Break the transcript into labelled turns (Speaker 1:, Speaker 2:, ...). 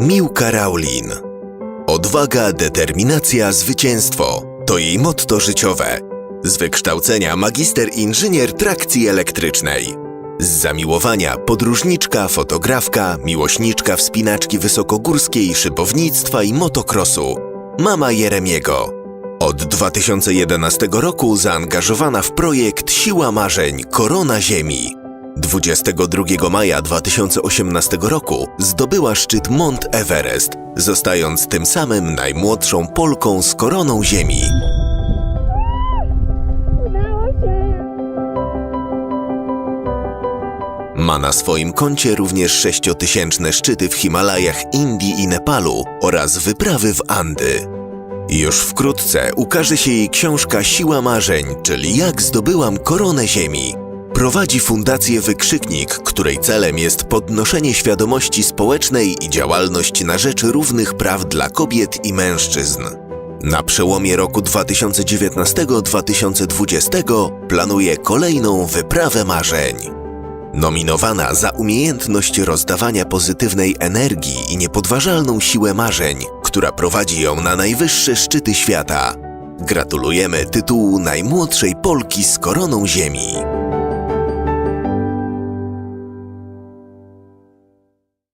Speaker 1: Miłka Raulin. Odwaga, determinacja, zwycięstwo to jej motto życiowe. Z wykształcenia magister inżynier trakcji elektrycznej. Z zamiłowania podróżniczka, fotografka, miłośniczka wspinaczki wysokogórskiej, szybownictwa i motokrosu. Mama Jeremiego. Od 2011 roku zaangażowana w projekt Siła Marzeń Korona Ziemi. 22 maja 2018 roku zdobyła szczyt Mont Everest, zostając tym samym najmłodszą Polką z koroną Ziemi. Ma na swoim koncie również sześciotysięczne szczyty w Himalajach Indii i Nepalu oraz wyprawy w Andy. Już wkrótce ukaże się jej książka Siła Marzeń, czyli Jak zdobyłam koronę Ziemi. Prowadzi Fundację Wykrzyknik, której celem jest podnoszenie świadomości społecznej i działalność na rzecz równych praw dla kobiet i mężczyzn. Na przełomie roku 2019-2020 planuje kolejną wyprawę marzeń. Nominowana za umiejętność rozdawania pozytywnej energii i niepodważalną siłę marzeń, która prowadzi ją na najwyższe szczyty świata. Gratulujemy tytułu najmłodszej Polki z koroną Ziemi.